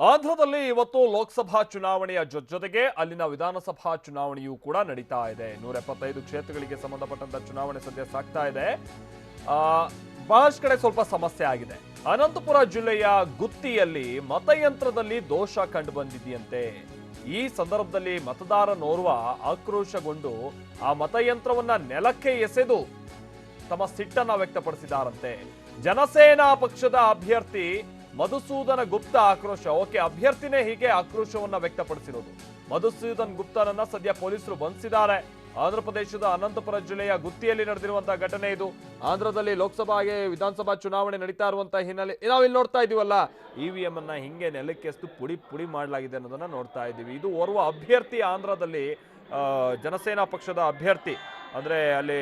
ಆಂಧ್ರದಲ್ಲಿ ಇವತ್ತು ಲೋಕಸಭಾ ಚುನಾವಣೆಯ ಜೊತೆಗೆ ಅಲ್ಲಿನ ವಿಧಾನಸಭಾ ಚುನಾವಣೆಯೂ ಕೂಡ ನಡೀತಾ ಇದೆ. ನೂರ ಎಪ್ಪತ್ತೈದು ಕ್ಷೇತ್ರಗಳಿಗೆ ಸಂಬಂಧಪಟ್ಟಂತ ಚುನಾವಣೆ ಸದ್ಯ ಸಾಗ್ತಾ ಇದೆ. ಆ, ಬಹಳಷ್ಟು ಕಡೆ ಸ್ವಲ್ಪ ಸಮಸ್ಯೆ ಆಗಿದೆ. ಅನಂತಪುರ ಜಿಲ್ಲೆಯ ಗುತ್ತಿಯಲ್ಲಿ ಮತಯಂತ್ರದಲ್ಲಿ ದೋಷ ಕಂಡು ಬಂದಿದೆಯಂತೆ ಈ ಸಂದರ್ಭದಲ್ಲಿ ಮತದಾರನೋರ್ವ ಆಕ್ರೋಶಗೊಂಡು ಆ ಮತಯಂತ್ರವನ್ನ ನೆಲಕ್ಕೆ ಎಸೆದು ತಮ್ಮ ಸಿಟ್ಟನ್ನ ವ್ಯಕ್ತಪಡಿಸಿದಾರಂತೆ. ಜನಸೇನಾ ಪಕ್ಷದ ಅಭ್ಯರ್ಥಿ ಮಧುಸೂದನ ಗುಪ್ತ ಆಕ್ರೋಶ. ಓಕೆ, ಅಭ್ಯರ್ಥಿನೇ ಹೀಗೆ ಆಕ್ರೋಶವನ್ನ ವ್ಯಕ್ತಪಡಿಸಿರೋದು. ಮಧುಸೂದನ್ ಗುಪ್ತನನ್ನ ಸದ್ಯ ಪೊಲೀಸರು ಬಂಧಿಸಿದ್ದಾರೆ. ಆಂಧ್ರ ಪ್ರದೇಶದ ಅನಂತಪುರ ಜಿಲ್ಲೆಯ ಗುತ್ತಿಯಲ್ಲಿ ನಡೆದಿರುವಂತಹ ಘಟನೆ ಇದು. ಆಂಧ್ರದಲ್ಲಿ ಲೋಕಸಭೆಗೆ ವಿಧಾನಸಭಾ ಚುನಾವಣೆ ನಡೀತಾ ಇರುವಂತಹ ಹಿನ್ನೆಲೆ ನಾವು ಇಲ್ಲಿ ನೋಡ್ತಾ ಇದೀವಲ್ಲ? ಇವಿಎಂ ಅನ್ನ ಹಿಂಗೆ ನೆಲಕ್ಕೆ ಎಸ್ದು ಪುಡಿ ಪುಡಿ ಮಾಡಲಾಗಿದೆ ಅನ್ನೋದನ್ನ ನೋಡ್ತಾ ಇದ್ದೀವಿ ಇದು ಓರ್ವ ಅಭ್ಯರ್ಥಿ ಆಂಧ್ರದಲ್ಲಿ ಜನಸೇನಾ ಪಕ್ಷದ ಅಭ್ಯರ್ಥಿ. ಅಂದ್ರೆ ಅಲ್ಲಿ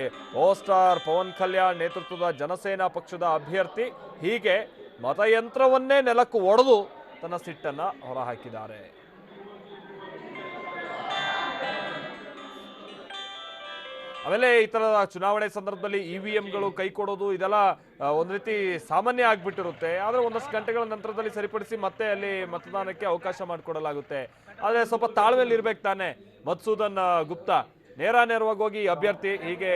ಸ್ಟಾರ್ ಪವನ್ ಕಲ್ಯಾಣ್ ನೇತೃತ್ವದ ಜನಸೇನಾ ಪಕ್ಷದ ಅಭ್ಯರ್ಥಿ. ಹೀಗೆ ಮತಯಂತ್ರವನ್ನೇ ನೆಲಕ್ಕೆ ಒಡೆದು ತನ್ನ ಸಿಟ್ಟನ್ನ ಹೊರಹಾಕಿದ್ದಾರೆ. ಆಮೇಲೆ ಈ ಥರದ ಚುನಾವಣೆ ಸಂದರ್ಭದಲ್ಲಿ ಇ ವಿ ಎಂಗಳು ಕೈ ಕೊಡೋದು ಇದೆಲ್ಲ ಒಂದು ರೀತಿ ಸಾಮಾನ್ಯ ಆಗ್ಬಿಟ್ಟಿರುತ್ತೆ. ಆದ್ರೆ ಒಂದಷ್ಟು ಗಂಟೆಗಳ ನಂತರದಲ್ಲಿ ಸರಿಪಡಿಸಿ ಮತ್ತೆ ಅಲ್ಲಿ ಮತದಾನಕ್ಕೆ ಅವಕಾಶ ಮಾಡಿಕೊಡಲಾಗುತ್ತೆ. ಆದ್ರೆ ಸ್ವಲ್ಪ ತಾಳ್ಮೆಯಲ್ಲಿ ಇರ್ಬೇಕು ತಾನೆ ಮಧುಸೂದನ್ ಗುಪ್ತಾ. ನೇರ ನೇರವಾಗಿ ಹೋಗಿ ಅಭ್ಯರ್ಥಿ ಹೀಗೆ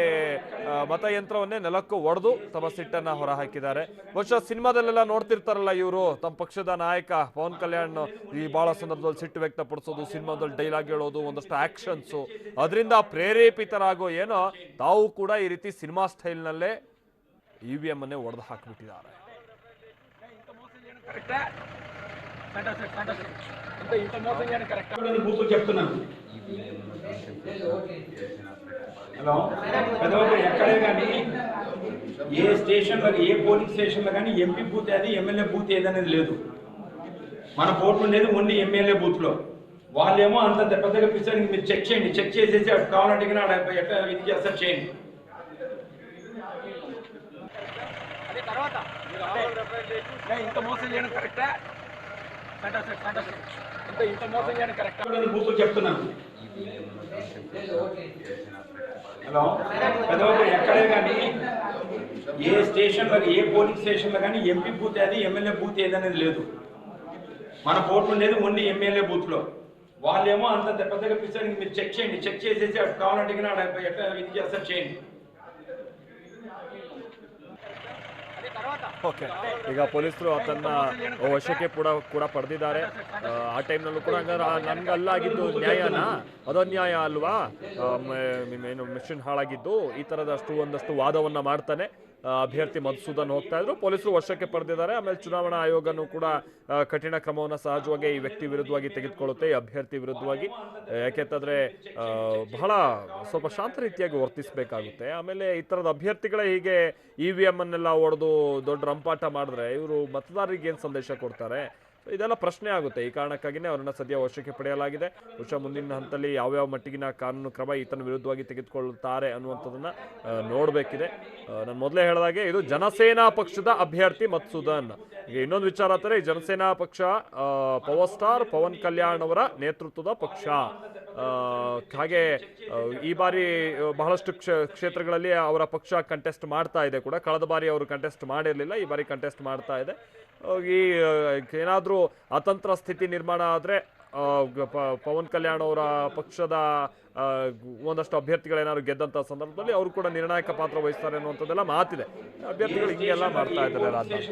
ಆ, ಮತಯಂತ್ರವನ್ನೇ ನೆಲಕ್ಕೂ ಒಡೆದು ತಮ್ಮ ಸಿಟ್ಟನ್ನ ಹೊರಹಾಕಿದ್ದಾರೆ ಬಹುಶಃ ಸಿನಿಮಾದಲ್ಲೆಲ್ಲ ನೋಡ್ತಿರ್ತಾರಲ್ಲ ಇವರು ತಮ್ಮ ಪಕ್ಷದ ನಾಯಕ ಪವನ್ ಕಲ್ಯಾಣ್ ಈ ಬಹಳ ಸಂದರ್ಭದಲ್ಲಿ ಸಿಟ್ಟು ವ್ಯಕ್ತಪಡಿಸೋದು ಸಿನಿಮಾದಲ್ಲಿ ಡೈಲಾಗ್ ಹೇಳೋದು ಒಂದಷ್ಟು ಆಕ್ಷನ್ಸು ಅದರಿಂದ ಪ್ರೇರೇಪಿತರಾಗೋ ಏನೋ ತಾವು ಕೂಡ ಈ ರೀತಿ ಸಿನಿಮಾ ಸ್ಟೈಲ್ನಲ್ಲೇ ಇ ವಿ ಎಂ ಅನ್ನೇ ಒಡೆದು ಹಾಕಿಬಿಟ್ಟಿದ್ದಾರೆ బూత్ చెప్తున్నాను హలో? పెద్దబాబు ఎక్కడే కానీ ఏ స్టేషన్లో ఏ పోలింగ్ స్టేషన్లో కానీ ఎంపీ బూత్ అది ఎమ్మెల్యే బూత్ ఏదనేది లేదు. మన ఓట్లు ఉండేది ఓన్లీ ఎమ్మెల్యే బూత్లో వాళ్ళేమో అంత పెద్దగా పిలిచారు మీరు చెక్ చేయండి చెక్ చేసేసి అటు కావాలంటే కానీ ఆడ ఎట్లా ఇది చేస్తారు చేయండి. ఇంత మోసం చేయడం కరెక్టా. ఇంత ఇంత మోసం చేయడం కరెక్టా? బూత్ చెప్తున్నాను. హలో? పెద్దబాబు ఎక్కడే కానీ ఏ స్టేషన్లో ఏ పోలింగ్ స్టేషన్లో కానీ ఎంపీ బూత్ అది ఎమ్మెల్యే బూత్ ఏదనేది లేదు. మన పోర్టు ఉండేది ఓన్లీ ఎమ్మెల్యే బూత్లో వాళ్ళేమో అంత పెద్దగా పిలిచారు మీరు చెక్ చేయండి. చెక్ చేసేసి అటు కావాలంటే ఆడ ఎట్లా ఇది చేస్తారు చేయండి. ಓಕೆ. ಈಗ ಪೊಲೀಸರು ತನ್ನ ವಶಕ್ಕೆ ಕೂಡ ಕೂಡ ಪಡೆದಿದ್ದಾರೆ. ಆ, ಟೈಮ್ನಲ್ಲೂ ಕೂಡ ಹಂಗಾದ್ರೆ ನನ್ಗೆ ಅಲ್ಲಾಗಿದ್ದು ನ್ಯಾಯನಾ? ಅದನ್ಯಾಯ ಅಲ್ವಾ? ಏನು ಮಿಷನ್ ಹಾಳಾಗಿದ್ದು ಈ ಥರದಷ್ಟು ಒಂದಷ್ಟು ವಾದವನ್ನ ಮಾಡ್ತಾನೆ. ಅಭ್ಯರ್ಥಿ ಮಧುಸೂದನ್ ಹೋಗ್ತಾ ಇದ್ರು. ಪೊಲೀಸರು ವಶಕ್ಕೆ ಪಡೆದಿದ್ದಾರೆ. ಆಮೇಲೆ ಚುನಾವಣಾ ಆಯೋಗನೂ ಕೂಡ ಕಠಿಣ ಕ್ರಮವನ್ನು ಸಹಜವಾಗಿ ಈ ವ್ಯಕ್ತಿ ವಿರುದ್ಧವಾಗಿ ತೆಗೆದುಕೊಳ್ಳುತ್ತೆ, ಈ ಅಭ್ಯರ್ಥಿ ವಿರುದ್ಧವಾಗಿ. ಯಾಕೆಂತಂದ್ರೆ ಬಹಳ ಸ್ವಲ್ಪ ಶಾಂತ ರೀತಿಯಾಗಿ ವರ್ತಿಸಬೇಕಾಗುತ್ತೆ. ಆಮೇಲೆ ಈ ಥರದ ಅಭ್ಯರ್ಥಿಗಳೇ ಹೀಗೆ ಇ ವಿ ಎಂ ಅನ್ನೆಲ್ಲ ಹೊಡೆದು ದೊಡ್ಡ ರಂಪಾಟ ಮಾಡಿದ್ರೆ ಇವರು ಮತದಾರರಿಗೆ ಏನು ಸಂದೇಶ ಕೊಡ್ತಾರೆ? ಇದೆಲ್ಲ ಪ್ರಶ್ನೆ ಆಗುತ್ತೆ. ಈ ಕಾರಣಕ್ಕಾಗಿನೇ ಅವರನ್ನು ಸದ್ಯ ವಶಕ್ಕೆ ಪಡೆಯಲಾಗಿದೆ. ಬಹುಶಃ ಮುಂದಿನ ಹಂತದಲ್ಲಿ ಯಾವ್ಯಾವ ಮಟ್ಟಿಗಿನ ಕಾನೂನು ಕ್ರಮ ಈತನ ವಿರುದ್ಧವಾಗಿ ತೆಗೆದುಕೊಳ್ಳುತ್ತಾರೆ ಅನ್ನುವಂಥದ್ದನ್ನು ನೋಡಬೇಕಿದೆ. ನಾನು ಮೊದಲೇ ಹೇಳಿದಾಗೆ ಇದು ಜನಸೇನಾ ಪಕ್ಷದ ಅಭ್ಯರ್ಥಿ ಮತ್ಸುದನ್. ಈಗ ಇನ್ನೊಂದು ವಿಚಾರ ಅಂತಾರೆ ಈ ಜನಸೇನಾ ಪಕ್ಷ ಪವರ್ ಸ್ಟಾರ್ ಪವನ್ ಕಲ್ಯಾಣ್ ಅವರ ನೇತೃತ್ವದ ಪಕ್ಷ. ಹಾಗೆ ಈ ಬಾರಿ ಬಹಳಷ್ಟು ಕ್ಷ, ಕ್ಷೇತ್ರಗಳಲ್ಲಿ ಅವರ ಪಕ್ಷ ಕಂಟೆಸ್ಟ್ ಮಾಡ್ತಾ ಇದೆ ಕೂಡ. ಕಳೆದ ಬಾರಿ ಅವರು ಕಂಟೆಸ್ಟ್ ಮಾಡಿರಲಿಲ್ಲ, ಈ ಬಾರಿ ಕಂಟೆಸ್ಟ್ ಮಾಡ್ತಾ ಇದೆ. ಈ ಏನಾದರೂ ಅತಂತ್ರ ಸ್ಥಿತಿ ನಿರ್ಮಾಣ ಆದರೆ ಪವನ್ ಕಲ್ಯಾಣ್ ಅವರ ಪಕ್ಷದ ಒಂದಷ್ಟು ಅಭ್ಯರ್ಥಿಗಳೇನಾದ್ರು ಗೆದ್ದಂಥ ಸಂದರ್ಭದಲ್ಲಿ ಅವರು ಕೂಡ ನಿರ್ಣಾಯಕ ಪಾತ್ರ ವಹಿಸ್ತಾರೆ ಅನ್ನುವಂಥದ್ದೆಲ್ಲ ಮಾತಿದೆ. ಅಭ್ಯರ್ಥಿಗಳು ಹಿಂಗೆಲ್ಲ ಮಾಡ್ತಾ ಇದ್ದಾರೆ ರಾಜಧಾನಿ